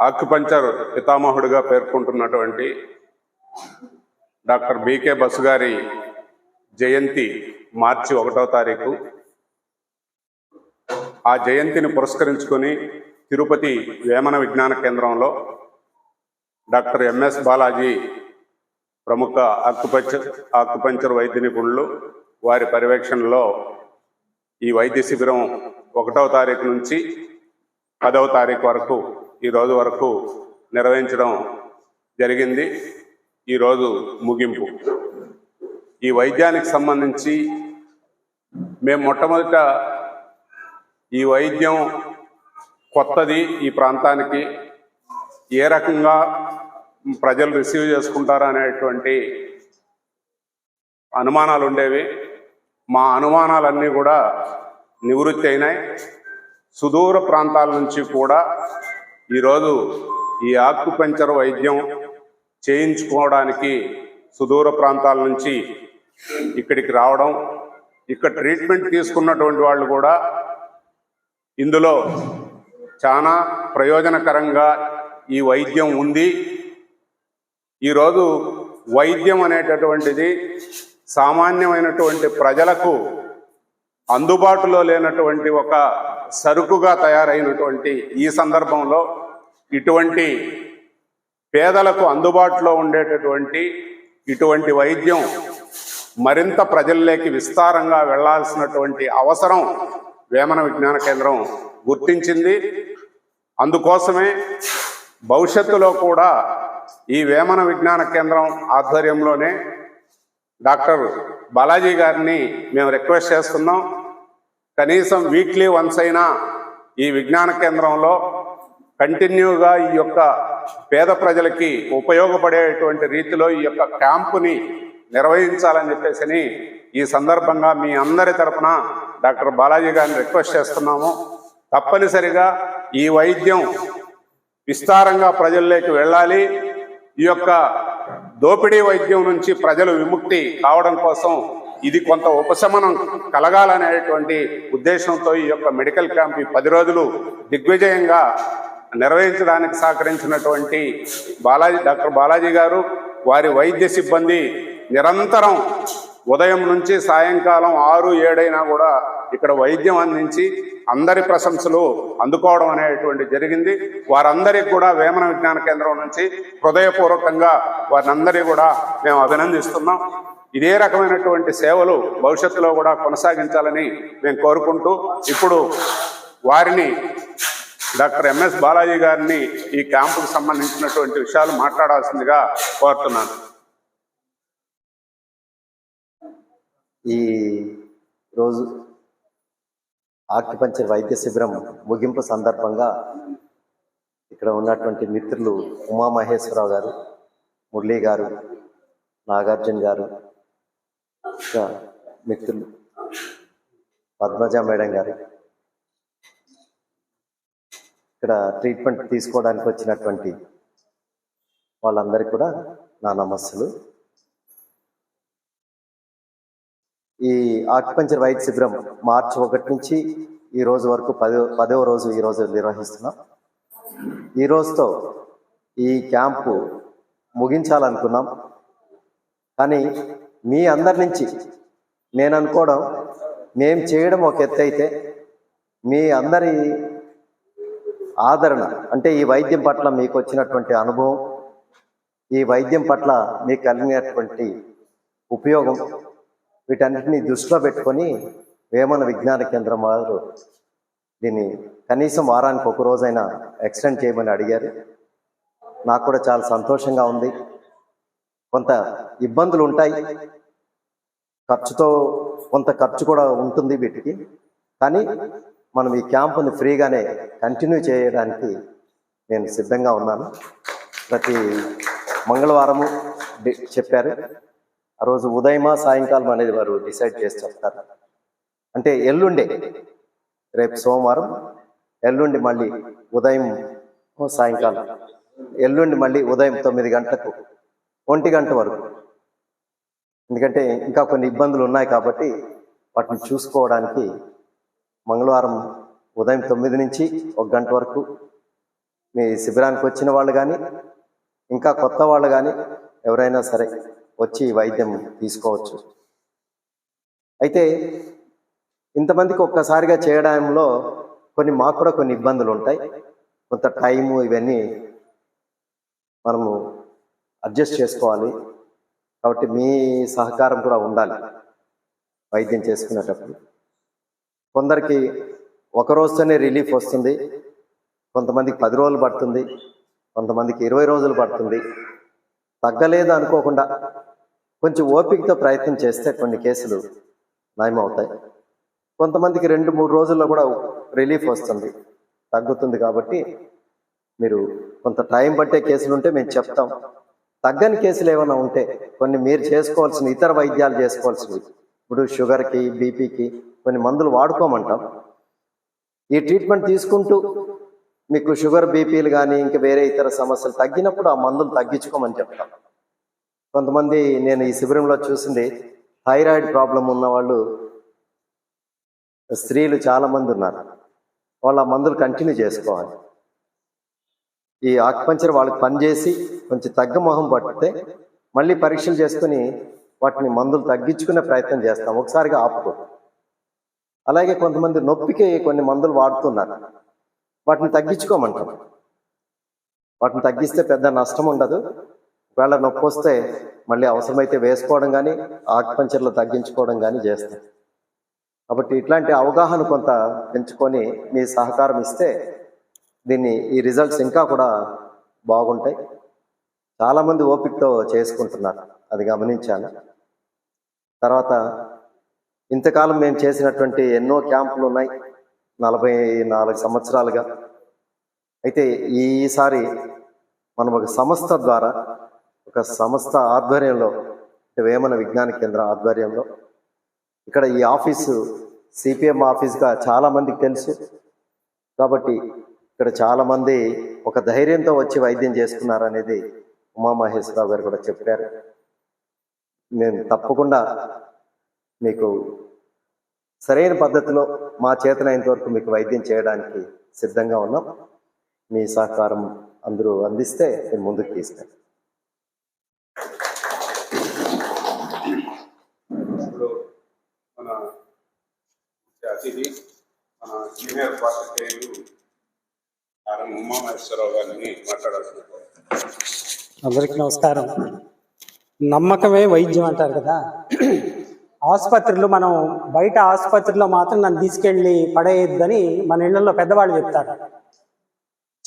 Acupuncture పితామహుడిగా పేర్కొంటున్నటువంటి doctor BK Basu గారి జయంతి మార్చి ఒకటో తారీఖు. ఆ జయంతిని పురస్కరించుకొని తిరుపతి వేమన విజ్ఞాన కేంద్రంలో డాక్టర్ ఎంఎస్ బాలాజీ ప్రముఖ ఆక్యుపంచర్ ఆక్యుపంచర్ వైద్య నిపుణులు వారి పర్యవేక్షణలో ఈ వైద్య శిబిరం ఒకటవ తారీఖు నుంచి పదవ తారీఖు వరకు ఈ రోజు వరకు నిర్వహించడం జరిగింది. ఈరోజు ముగింపు. ఈ వైద్యానికి సంబంధించి మేము మొట్టమొదట ఈ వైద్యం కొత్తది ఈ ప్రాంతానికి. ఏ రకంగా ప్రజలు రిసీవ్ చేసుకుంటారు అనేటువంటి అనుమానాలు ఉండేవి. మా అనుమానాలన్నీ కూడా నివృత్తి అయినాయి. సుదూర ప్రాంతాల నుంచి కూడా ఈరోజు ఈ ఆకుపంచర్ వైద్యం చేయించుకోవడానికి సుదూర ప్రాంతాల నుంచి ఇక్కడికి రావడం ఇక్కడ ట్రీట్మెంట్ తీసుకున్నటువంటి వాళ్ళు కూడా ఇందులో చాలా ప్రయోజనకరంగా ఈ వైద్యం ఉంది. ఈరోజు వైద్యం అనేటటువంటిది సామాన్యమైనటువంటి ప్రజలకు అందుబాటులో లేనటువంటి ఒక సరుకుగా తయారైనటువంటి ఈ సందర్భంలో ఇటువంటి పేదలకు అందుబాటులో ఉండేటటువంటి ఇటువంటి వైద్యం మరింత ప్రజల్లోకి విస్తారంగా వెళ్ళాల్సినటువంటి అవసరం వేమన విజ్ఞాన కేంద్రం గుర్తించింది. అందుకోసమే భవిష్యత్తులో కూడా ఈ వేమన విజ్ఞాన కేంద్రం ఆధ్వర్యంలోనే డాక్టర్ బాలాజీ గారిని మేము రిక్వెస్ట్ చేస్తున్నాం. కనీసం వీక్లీ వన్స్ అయినా ఈ విజ్ఞాన కేంద్రంలో కంటిన్యూగా ఈ యొక్క పేద ప్రజలకి ఉపయోగపడేటువంటి రీతిలో ఈ యొక్క క్యాంపుని నిర్వహించాలని చెప్పేసి ఈ సందర్భంగా మీ అందరి తరఫున డాక్టర్ బాలాజీ గారిని రిక్వెస్ట్ చేస్తున్నాము. తప్పనిసరిగా ఈ వైద్యం విస్తారంగా ప్రజల్లోకి వెళ్ళాలి. ఈ యొక్క దోపిడీ వైద్యం నుంచి ప్రజలు విముక్తి కావడం కోసం ఇది కొంత ఉపశమనం కలగాలనేటువంటి ఉద్దేశంతో ఈ యొక్క మెడికల్ క్యాంప్ ఈ పది రోజులు దిగ్విజయంగా నిర్వహించడానికి సహకరించినటువంటి బాలాజీ డాక్టర్ బాలాజీ గారు వారి వైద్య సిబ్బంది నిరంతరం ఉదయం నుంచి సాయంకాలం ఆరు ఏడైనా కూడా ఇక్కడ వైద్యం అందించి అందరి ప్రశంసలు అందుకోవడం అనేటువంటి జరిగింది. వారందరికీ కూడా వేమన విజ్ఞాన కేంద్రం నుంచి హృదయపూర్వకంగా వారిని కూడా మేము అభినందిస్తున్నాం. ఇదే రకమైనటువంటి సేవలు భవిష్యత్తులో కూడా కొనసాగించాలని మేము కోరుకుంటూ ఇప్పుడు వారిని డాక్టర్ ఎంఎస్ బాలాజీ గారిని ఈ క్యాంపుకు సంబంధించినటువంటి విషయాలు మాట్లాడాల్సిందిగా కోరుతున్నాను. ఈ రోజు ఆక్యుపంచర్ వైద్య శిబిరం ముగింపు సందర్భంగా ఇక్కడ ఉన్నటువంటి మిత్రులు ఉమామహేశ్వరరావు గారు మురళీ గారు నాగార్జున గారు మిత్రులు పద్మజ మేడం గారు ఇక్కడ ట్రీట్మెంట్ తీసుకోవడానికి వచ్చినటువంటి వాళ్ళందరికీ కూడా నా నమస్సులు. ఈ ఆక్యుపంచర్ వైద్య శిబిరం మార్చి ఒకటి నుంచి ఈ రోజు వరకు పదో పదవ రోజు ఈ రోజు నిర్వహిస్తున్నాం. ఈ రోజుతో ఈ క్యాంపు ముగించాలనుకున్నాం. కానీ మీ అందరి నుంచి నేను అనుకోవడం మేము చేయడం ఒక ఎత్తు అయితే మీ అందరి ఆదరణ. అంటే ఈ వైద్యం పట్ల మీకు వచ్చినటువంటి అనుభవం ఈ వైద్యం పట్ల మీకు కలిగినటువంటి ఉపయోగం వీటన్నిటిని దృష్టిలో పెట్టుకొని వేమన విజ్ఞాన కేంద్రం వారు దీన్ని కనీసం వారానికి ఒక రోజైనా ఎక్స్టెండ్ చేయమని అడిగారు. నాకు కూడా చాలా సంతోషంగా ఉంది. కొంత ఇబ్బందులు ఉంటాయి. ఖర్చుతో కొంత ఖర్చు కూడా ఉంటుంది వీటికి. కానీ మనం ఈ క్యాంపుని ఫ్రీగానే కంటిన్యూ చేయడానికి నేను సిద్ధంగా ఉన్నాను. ప్రతి మంగళవారము చెప్పారు. ఆ రోజు ఉదయమా సాయంకాలం అనేది వారు డిసైడ్ చేసి చెప్తారు. అంటే ఎల్లుండే రేపు సోమవారం ఎల్లుండి మళ్ళీ ఉదయం సాయంకాలం ఎల్లుండి మళ్ళీ ఉదయం తొమ్మిది గంటలకు ఒంటి గంట వరకు. ఎందుకంటే ఇంకా కొన్ని ఇబ్బందులు ఉన్నాయి కాబట్టి వాటిని చూసుకోవడానికి మంగళవారం ఉదయం తొమ్మిది నుంచి ఒక గంట వరకు మీ శిబిరానికి వచ్చిన వాళ్ళు కానీ ఇంకా కొత్త వాళ్ళు కానీ ఎవరైనా సరే వచ్చి వైద్యం తీసుకోవచ్చు. అయితే ఇంతమందికి ఒక్కసారిగా చేయడంలో కొన్ని మాకు కూడా కొన్ని ఇబ్బందులు ఉంటాయి. కొంత టైము ఇవన్నీ మనము అడ్జస్ట్ చేసుకోవాలి. కాబట్టి మీ సహకారం కూడా ఉండాలి వైద్యం చేసుకునేటప్పుడు. కొందరికి ఒక రోజుతోనే రిలీఫ్ వస్తుంది. కొంతమందికి పది రోజులు పడుతుంది. కొంతమందికి ఇరవై రోజులు పడుతుంది. తగ్గలేదు అనుకోకుండా కొంచెం ఓపికతో ప్రయత్నం చేస్తే కొన్ని కేసులు నయమవుతాయి. కొంతమందికి రెండు మూడు రోజుల్లో కూడా రిలీఫ్ వస్తుంది. తగ్గుతుంది కాబట్టి మీరు కొంత టైం పట్టే కేసులు ఉంటే మేము చెప్తాం. తగ్గని కేసులు ఏమైనా ఉంటే కొన్ని మీరు చేసుకోవాల్సిన ఇతర వైద్యాలు చేసుకోవాల్సినవి. ఇప్పుడు షుగర్కి బీపీకి కొన్ని మందులు వాడుకోమంటాం. ఈ ట్రీట్మెంట్ తీసుకుంటూ మీకు షుగర్ బీపీలు కానీ ఇంకా వేరే ఇతర సమస్యలు తగ్గినప్పుడు ఆ మందులు తగ్గించుకోమని చెప్తాం. కొంతమంది నేను ఈ శిబిరంలో చూసింది థైరాయిడ్ ప్రాబ్లం ఉన్న వాళ్ళు స్త్రీలు చాలామంది ఉన్నారు. వాళ్ళు ఆ మందులు కంటిన్యూ చేసుకోవాలి. ఈ ఆక్పంచర్ వాళ్ళకి పనిచేసి కొంచెం తగ్గ మొహం పట్టితే మళ్ళీ పరీక్షలు చేసుకుని వాటిని మందులు తగ్గించుకునే ప్రయత్నం చేస్తాం. ఒకసారిగా ఆపుకో. అలాగే కొంతమంది నొప్పికి కొన్ని మందులు వాడుతున్నారు. వాటిని తగ్గించుకోమంటాం. వాటిని తగ్గిస్తే పెద్ద నష్టం ఉండదు. ఒకవేళ నొప్పి వస్తే మళ్ళీ అవసరమైతే వేసుకోవడం కానీ ఆకుపంచర్లు తగ్గించుకోవడం కానీ చేస్తాం. కాబట్టి ఇట్లాంటి అవగాహన కొంత పెంచుకొని మీ సహకారం ఇస్తే దీన్ని ఈ రిజల్ట్స్ ఇంకా కూడా బాగుంటాయి. చాలామంది ఓపికతో చేసుకుంటున్నారు. అది గమనించాను. తర్వాత ఇంతకాలం మేము చేసినటువంటి ఎన్నో క్యాంపులు ఉన్నాయి నలభై నాలుగు సంవత్సరాలుగా. అయితే ఈసారి మనం ఒక సంస్థ ద్వారా ఒక సంస్థ ఆధ్వర్యంలో అంటే వేమన విజ్ఞాన కేంద్ర ఆధ్వర్యంలో ఇక్కడ ఈ ఆఫీసు సిపిఎం ఆఫీస్గా చాలామందికి తెలుసు. కాబట్టి ఇక్కడ చాలామంది ఒక ధైర్యంతో వచ్చి వైద్యం చేసుకున్నారనేది ఉమామహేశ్వరరావు గారు కూడా చెప్పారు. నేను తప్పకుండా మీకు సరైన పద్ధతిలో మా చేతనైనంత వరకు మీకు వైద్యం చేయడానికి సిద్ధంగా ఉన్నాం. మీ సహకారం అందరూ అందిస్తే నేను ముందుకు తీసుకెళ్ళి ఇప్పుడు మన ముఖ్య అతిథి మన సీనియర్ పాత్రికేయులు ఆర్ఎం ఉమామహేశ్వరరావు గారిని మాట్లాడాల్సిన అందరికీ నమస్కారం. నమ్మకమే వైద్యం అంటారు కదా. ఆసుపత్రులు మనం బయట ఆసుపత్రిలో మాత్రం నన్ను తీసుకెళ్ళి పడేయద్దని మన ఇళ్ళలో పెద్దవాళ్ళు చెప్తారు.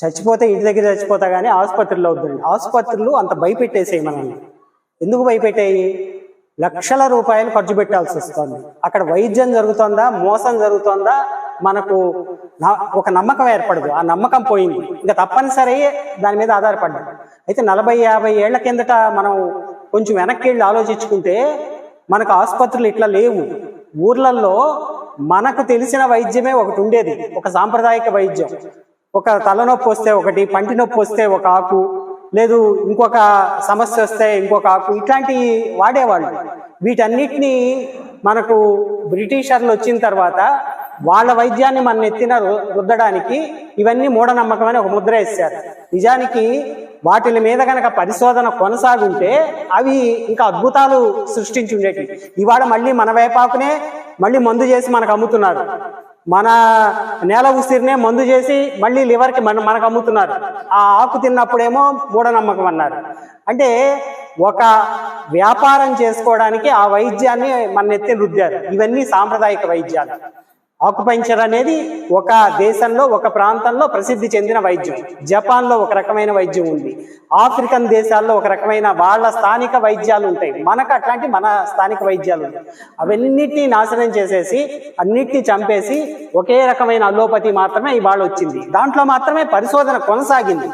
చచ్చిపోతే ఇంటి దగ్గర చచ్చిపోతా కానీ ఆసుపత్రిలో వద్దండి. ఆసుపత్రులు అంత భయపెట్టేసాయి మనల్ని. ఎందుకు భయపెట్టాయి? లక్షల రూపాయలు ఖర్చు పెట్టాల్సి వస్తుంది. అక్కడ వైద్యం జరుగుతుందా? మోసం జరుగుతుందా? మనకు ఒక నమ్మకం ఏర్పడదు. ఆ నమ్మకం పోయింది. ఇంకా తప్పనిసరి దాని మీద ఆధారపడ్డాం. అయితే నలభై యాభై ఏళ్ళ కిందట మనం కొంచెం వెనక్కి వెళ్ళి ఆలోచించుకుంటే మనకు ఆసుపత్రులు ఇట్లా లేవు. ఊర్లలో మనకు తెలిసిన వైద్యమే ఒకటి ఉండేది. ఒక సాంప్రదాయక వైద్యం. ఒక తలనొప్పి వస్తే ఒకటి పంటి నొప్పి వస్తే ఒక ఆకు లేదు ఇంకొక సమస్య వస్తే ఇంకొక ఆకు ఇట్లాంటి వాడేవాళ్ళు. వీటన్నిటినీ మనకు బ్రిటిషర్లు వచ్చిన తర్వాత వాళ్ళ వైద్యాన్ని మన ఎత్తిన రు- రుద్దడానికి ఇవన్నీ మూఢనమ్మకం అని ఒక ముద్ర వేశారు. నిజానికి వాటి మీద కనుక పరిశోధన కొనసాగుంటే అవి ఇంకా అద్భుతాలు సృష్టించి ఉండేవి ఇవాళ మళ్ళీ మన వేపాకునే మళ్ళీ మందు చేసి మనకు అమ్ముతున్నారు. మన నేల ఉసిరినే మందు చేసి మళ్ళీ లివర్కి మన మనకు అమ్ముతున్నారు. ఆ ఆకు తిన్నప్పుడేమో మూఢనమ్మకం అన్నారు. అంటే ఒక వ్యాపారం చేసుకోవడానికి ఆ వైద్యాన్ని మన ఎత్తి రుద్దారు. ఇవన్నీ సాంప్రదాయక వైద్యాలు. ఆకుపంచర్ అనేది ఒక దేశంలో ఒక ప్రాంతంలో ప్రసిద్ధి చెందిన వైద్యం. జపాన్లో ఒక రకమైన వైద్యం ఉంది. ఆఫ్రికన్ దేశాల్లో ఒక రకమైన వాళ్ళ స్థానిక వైద్యాలు ఉంటాయి. మనకు అట్లాంటి మన స్థానిక వైద్యాలు ఉంటాయి అవన్నిటినీ నాశనం చేసేసి అన్నిటినీ చంపేసి ఒకే రకమైన అల్లోపతి మాత్రమే ఇవాళ వచ్చింది. దాంట్లో మాత్రమే పరిశోధన కొనసాగింది.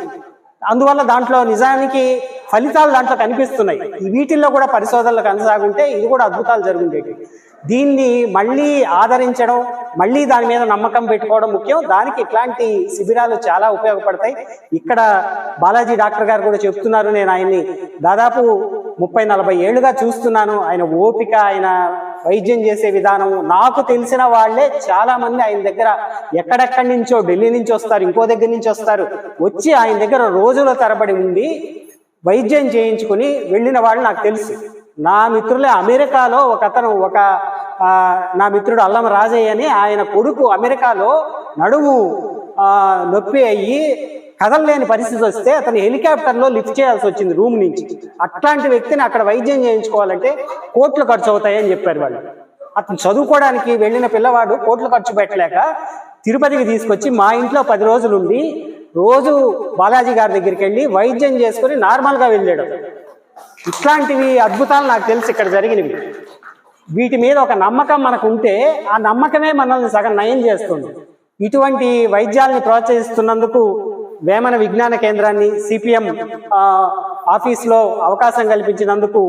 అందువల్ల దాంట్లో నిజానికి ఫలితాలు దాంట్లో కనిపిస్తున్నాయి. వీటిల్లో కూడా పరిశోధనలు కొనసాగుంటే ఇది కూడా అద్భుతాలు జరుగుండేవి దీన్ని మళ్ళీ ఆదరించడం మళ్ళీ దాని మీద నమ్మకం పెట్టుకోవడం ముఖ్యం. దానికి ఇట్లాంటి శిబిరాలు చాలా ఉపయోగపడతాయి. ఇక్కడ బాలాజీ డాక్టర్ గారు కూడా చెప్తున్నారు. నేను ఆయన్ని దాదాపు ముప్పై నలభై ఏళ్ళుగా చూస్తున్నాను. ఆయన ఓపిక ఆయన వైద్యం చేసే విధానం నాకు తెలిసిన వాళ్ళే చాలా మంది ఆయన దగ్గర ఎక్కడెక్కడి నుంచో ఢిల్లీ నుంచి వస్తారు ఇంకో దగ్గర నుంచి వస్తారు. వచ్చి ఆయన దగ్గర రోజుల తరబడి ఉండి వైద్యం చేయించుకుని వెళ్ళిన వాళ్ళు నాకు తెలుసు. నా మిత్రులే అమెరికాలో ఒక అతను ఒక నా మిత్రుడు అల్లం రాజయ్య అని ఆయన కొడుకు అమెరికాలో నడుము నొప్పి అయ్యి కదలలేని పరిస్థితి వస్తే అతను హెలికాప్టర్లో లిఫ్ట్ చేయాల్సి వచ్చింది రూమ్ నుంచి. అట్లాంటి వ్యక్తిని అక్కడ వైద్యం చేయించుకోవాలంటే కోట్లు ఖర్చు అవుతాయని చెప్పారు వాళ్ళు. అతను చదువుకోవడానికి వెళ్ళిన పిల్లవాడు కోట్లు ఖర్చు పెట్టలేక తిరుపతికి తీసుకొచ్చి మా ఇంట్లో పది రోజులు ఉండి రోజు బాలాజీ గారి దగ్గరికి వెళ్ళి వైద్యం చేసుకుని నార్మల్గా వెళ్ళాడు. ఇట్లాంటివి అద్భుతాలు నాకు తెలిసి ఇక్కడ జరిగినవి. వీటి మీద ఒక నమ్మకం మనకు ఉంటే ఆ నమ్మకమే మనల్ని సగం నయం చేస్తుంది. ఇటువంటి వైద్యాల్ని ప్రోత్సహిస్తున్నందుకు వేమన విజ్ఞాన కేంద్రాన్ని సిపిఎం ఆఫీస్లో అవకాశం కల్పించినందుకు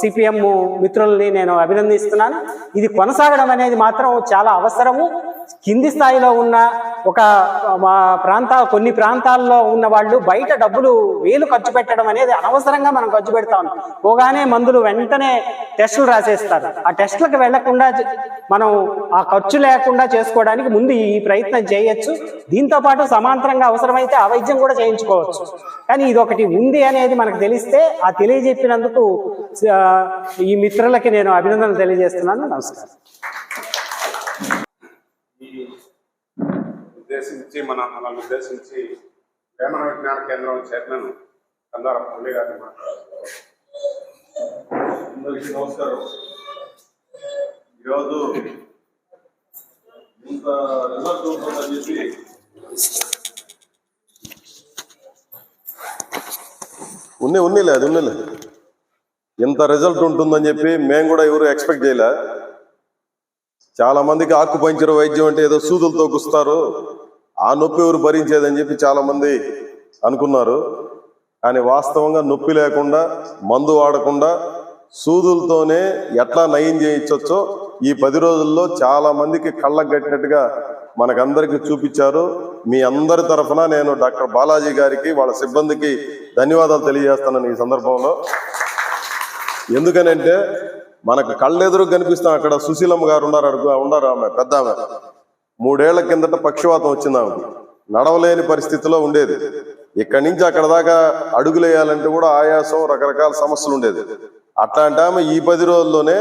సిపిఎం మిత్రుల్ని నేను అభినందిస్తున్నాను. ఇది కొనసాగడం అనేది మాత్రం చాలా అవసరము. కింది స్థాయిలో ఉన్న ఒక మా ప్రాంత కొన్ని ప్రాంతాల్లో ఉన్న వాళ్ళు బయట డబ్బులు వేలు ఖర్చు పెట్టడం అనేది అనవసరంగా మనం ఖర్చు పెడతాం. పోగానే మందులు వెంటనే టెస్టులు రాసేస్తారు. ఆ టెస్టులకు వెళ్ళకుండా మనం ఆ ఖర్చు లేకుండా చేసుకోవడానికి ముందు ఈ ప్రయత్నం చేయొచ్చు. దీంతో పాటు సమాంతరంగా అవసరమైతే ఆ వైద్యం కూడా చేయించుకోవచ్చు. కానీ ఇది ఒకటి ఉంది అనేది మనకు తెలిస్తే ఆ తెలియజెప్పినందుకు ఈ మిత్రులకి నేను అభినందనలు తెలియజేస్తున్నాను. నమస్కారం. ఉద్దేశించి మన మనల్ని ఉద్దేశించి వేమన విజ్ఞాన కేంద్రం చైర్మన్ కందార పుల్లి గారిని మాట్లాడుతున్నారు అందరికీ నమస్కారం. ఈరోజు ఇంత రిజల్ట్ ఉంటుందని చెప్పి ఉన్నే ఉన్నీలే అది ఉన్నీలే. ఇంత రిజల్ట్ ఉంటుందని చెప్పి మేము కూడా ఎవరు ఎక్స్పెక్ట్ చేయలే. చాలా మందికి ఆకు పంచర్ వైద్యం అంటే ఏదో సూదులతో గుస్తారు ఆ నొప్పి ఎవరు భరించేదని చెప్పి చాలా మంది అనుకున్నారు. కానీ వాస్తవంగా నొప్పి లేకుండా మందు వాడకుండా సూదులతోనే ఎట్లా నయం చేయించవచ్చో ఈ పది రోజుల్లో చాలా మందికి కళ్ళకు కట్టినట్టుగా మనకందరికీ చూపించారు. మీ అందరి తరఫున నేను డాక్టర్ బాలాజీ గారికి వాళ్ళ సిబ్బందికి ధన్యవాదాలు తెలియజేస్తాను ఈ సందర్భంలో. ఎందుకనంటే మనకు కళ్ళెదురు కనిపిస్తాం అక్కడ సుశీలమ్మ గారు ఉన్నారు అడుగు ఉన్నారు ఆమె పెద్ద ఆమె మూడేళ్ళ కిందట పక్షవాతం వచ్చింది నడవలేని పరిస్థితిలో ఉండేది. ఇక్కడి నుంచి అక్కడ దాకా అడుగులేయాలంటే కూడా ఆయాసం రకరకాల సమస్యలు ఉండేది. అట్లాంటి ఆమె ఈ పది రోజుల్లోనే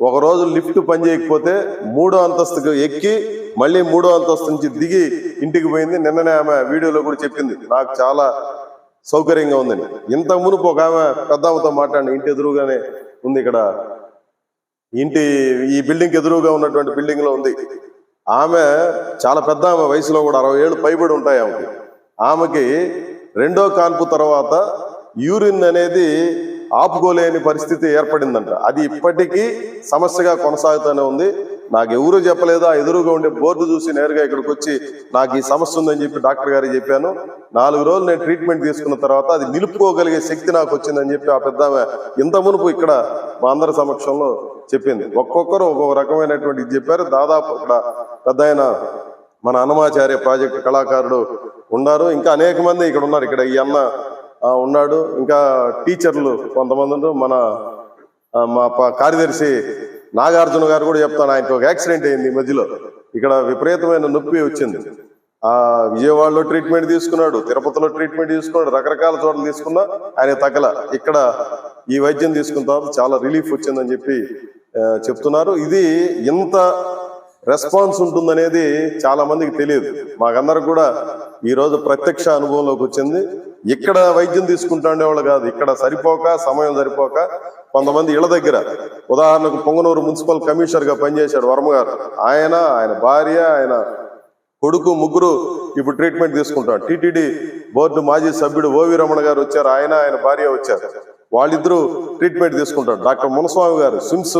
ఒక రోజు లిఫ్ట్ పని చేయకపోతే మూడో అంతస్తుకు ఎక్కి మళ్ళీ మూడో అంతస్తు నుంచి దిగి ఇంటికి పోయింది. నిన్ననే ఆమె వీడియోలో కూడా చెప్పింది. నాకు చాలా సౌకర్యంగా ఉందని. ఇంత మునుపు ఒక ఆమె పెద్ద ఆమెతో మాట్లాడిన ఇంటి ఎదురుగానే ఉంది ఇక్కడ. ఇంటి ఈ బిల్డింగ్ ఎదురుగా ఉన్నటువంటి బిల్డింగ్లో ఉంది. ఆమె చాలా పెద్ద ఆమె వయసులో కూడా అరవై ఏళ్ళు పైబడి ఉంటాయి ఆమెకి. ఆమెకి రెండో కాన్పు తర్వాత యూరిన్ అనేది ఆపుకోలేని పరిస్థితి ఏర్పడిందంట. అది ఇప్పటికీ సమస్యగా కొనసాగుతూనే ఉంది. నాకు ఎవరు చెప్పలేదు? ఆ ఎదురుగా ఉండే బోర్డు చూసి నేరుగా ఇక్కడికి వచ్చి నాకు ఈ సమస్య ఉందని చెప్పి డాక్టర్ గారికి చెప్పాను. నాలుగు రోజులు నేను ట్రీట్మెంట్ తీసుకున్న తర్వాత అది నిలుపుకోగలిగే శక్తి నాకు వచ్చిందని చెప్పి ఆ పెద్ద ఇంత మునుపు ఇక్కడ మా అందరి సమక్షంలో చెప్పింది. ఒక్కొక్కరు ఒక్కొక్క రకమైనటువంటి ఇది చెప్పారు. దాదాపు ఇక్కడ పెద్ద మన అనుమాచార్య ప్రాజెక్ట్ కళాకారుడు ఉన్నారు. ఇంకా అనేక మంది ఇక్కడ ఉన్నారు. ఇక్కడ ఈ అన్న ఉన్నాడు. ఇంకా టీచర్లు కొంతమంది ఉన్నారు. మన మా కార్యదర్శి నాగార్జున గారు కూడా చెప్తాను ఆయనకు ఒక యాక్సిడెంట్ అయింది ఈ మధ్యలో. ఇక్కడ విపరీతమైన నొప్పి వచ్చింది. ఆ విజయవాడలో ట్రీట్మెంట్ తీసుకున్నాడు తిరుపతిలో ట్రీట్మెంట్ తీసుకున్నాడు రకరకాల చోట్ల తీసుకున్నా ఆయన తగ్గల ఇక్కడ ఈ వైద్యం తీసుకున్న తర్వాత చాలా రిలీఫ్ వచ్చిందని చెప్పి చెప్తున్నారు. ఇది ఇంత రెస్పాన్స్ ఉంటుందనేది చాలా మందికి తెలియదు. మాకందరికి కూడా ఈరోజు ప్రత్యక్ష అనుభవంలోకి వచ్చింది. ఇక్కడ వైద్యం తీసుకుంటా ఉండేవాళ్ళు కాదు. ఇక్కడ సరిపోక సమయం సరిపోక కొంతమంది ఇళ్ళ దగ్గర. ఉదాహరణకు పొంగనూరు మున్సిపల్ కమిషనర్గా పనిచేశాడు వర్మగారు ఆయన ఆయన భార్య ఆయన కొడుకు ముగ్గురు ఇప్పుడు ట్రీట్మెంట్ తీసుకుంటాడు టిటిడి బోర్డు మాజీ సభ్యుడు ఓవి రమణ గారు వచ్చారు. ఆయన ఆయన భార్య వచ్చారు. వాళ్ళిద్దరూ ట్రీట్మెంట్ తీసుకుంటారు. డాక్టర్ మునస్వామి గారు సిమ్స్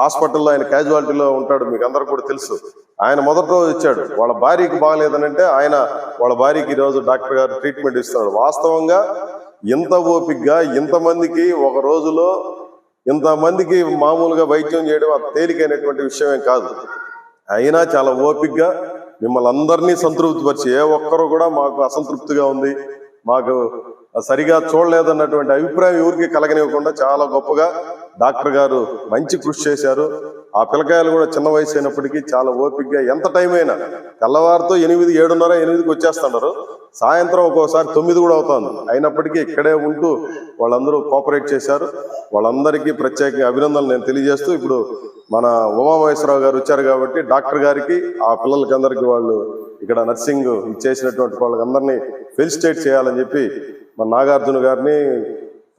హాస్పిటల్లో ఆయన క్యాజువాలిటీలో ఉంటాడు. మీకు అందరు కూడా తెలుసు. ఆయన మొదటి రోజు ఇచ్చాడు. వాళ్ళ భార్యకి బాగలేదనంటే ఆయన వాళ్ళ భార్యకి ఈ రోజు డాక్టర్ గారు ట్రీట్మెంట్ ఇస్తున్నాడు. వాస్తవంగా ఇంత ఓపిగ్గా ఇంతమందికి ఒక రోజులో ఇంతమందికి మామూలుగా వైద్యం చేయడం అంత తేలికైనటువంటి విషయమే కాదు. అయినా చాలా ఓపిగ్గా మిమ్మల్ని అందరినీ సంతృప్తిపరిచి ఏ ఒక్కరు కూడా మాకు అసంతృప్తిగా ఉంది. మాకు సరిగా చూడలేదన్నటువంటి అభిప్రాయం ఎవరికి కలగనివ్వకుండా చాలా గొప్పగా డాక్టర్ గారు మంచి కృషి చేశారు. ఆ పిల్లకాయలు కూడా చిన్న వయసు అయినప్పటికీ చాలా ఓపికగా ఎంత టైం అయినా తెల్లవారితో ఎనిమిది ఏడున్నర ఎనిమిదికి వచ్చేస్తున్నారు సాయంత్రం ఒక్కోసారి తొమ్మిది కూడా అవుతుంది. అయినప్పటికీ ఇక్కడే ఉంటూ వాళ్ళందరూ కోఆపరేట్ చేశారు. వాళ్ళందరికీ ప్రత్యేకంగా అభినందనలు నేను తెలియజేస్తూ ఇప్పుడు మన ఉమామహేశ్వరరావు గారు వచ్చారు కాబట్టి డాక్టర్ గారికి ఆ పిల్లలకి అందరికీ వాళ్ళు ఇక్కడ నర్సింగ్ చేసినటువంటి వాళ్ళకందరినీ ఫెలిసిటేట్ చేయాలని చెప్పి మన నాగార్జున గారిని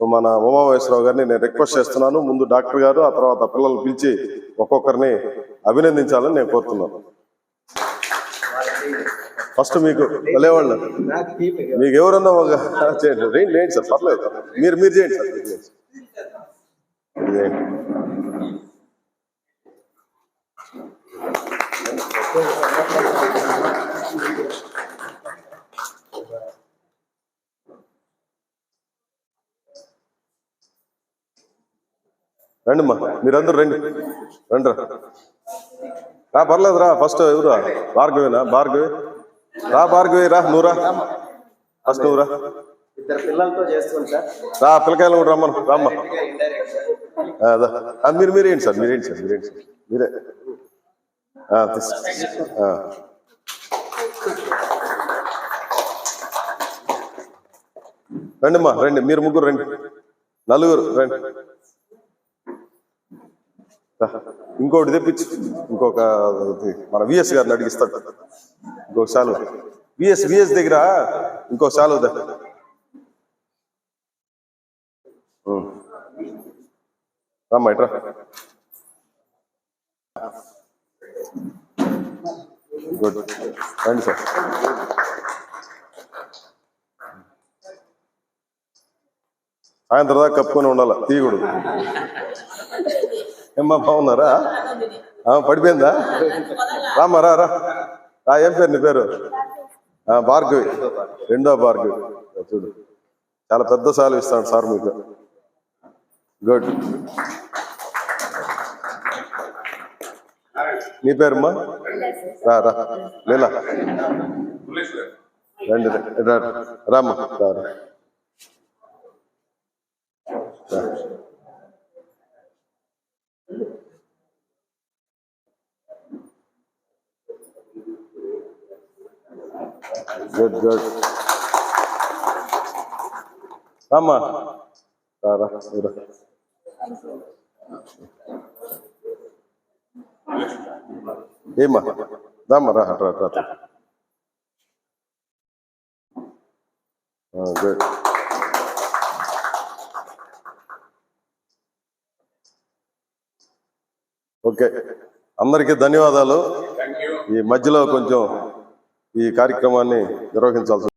మన ఉమామహేశ్వరరావు గారిని నేను రిక్వెస్ట్ చేస్తున్నాను. ముందు డాక్టర్ గారు ఆ తర్వాత పిల్లల్ని పిలిచి ఒక్కొక్కరిని అభినందించాలని నేను కోరుతున్నాను. ఫస్ట్ మీకు వెళ్ళేవాళ్ళు మీకు ఎవరన్నా ఒక చేయండి. రేండి లేండి సార్ పర్లేదు. మీరు మీరు చేయండి సార్ చేయండి. రండి అమ్మా మీరందరూ రండి. రండి రా పర్లేదు రా ఫస్ట్ ఎవరు భార్గవేనా? భార్గవి? రా భార్గవి రా నువ్వు రా. ఫస్ట్ నువ్వు రా. ఇద్దరు పిల్లలతో చేస్తుంది సార్ రా పిల్లకాయలు కూడా రమ్మను. రమ్మ. మీరు మీరేంటి సార్? మీరేంటి సార్? మీరేంటి సార్? మీరే. ఆ. రండి. మీరు ముగ్గురు రండి. నలుగురు రండి. ఇంకోటి తెప్పించు. ఇంకొక మన విఎస్ గారిని అడిగిస్తాడు. ఇంకొక శాలువ. విఎస్ విఎస్ దగ్గర ఇంకో శాలువ దా. రమ్మా ఇట్రా. గుడ్. రండి సార్. సాయంత్రం దాకా కప్పుకొని ఉండాలి? తీయకూడదు. ఏమ్మా బాగున్నారా? పడిపోయిందా? రామ్మా రా రా. ఏం పేరు నీ పేరు? భార్గవి. రెండో భార్గవి. చూడు. చాలా పెద్ద సాలు ఇస్తాడు సార్ మీకు. గుడ్. నీ పేరమ్మా? రా రా. లీలా. రండి రా. రామ్మా రా. రా. గుడ్ గుడ్ రామ్మా రా రా రా. ఏమ్మా రామ్మా రా రా రా గుడ్ ఓకే అందరికీ ధన్యవాదాలు. ఈ మధ్యలో కొంచెం ఈ కార్యక్రమాన్ని నిర్వహించాల్సి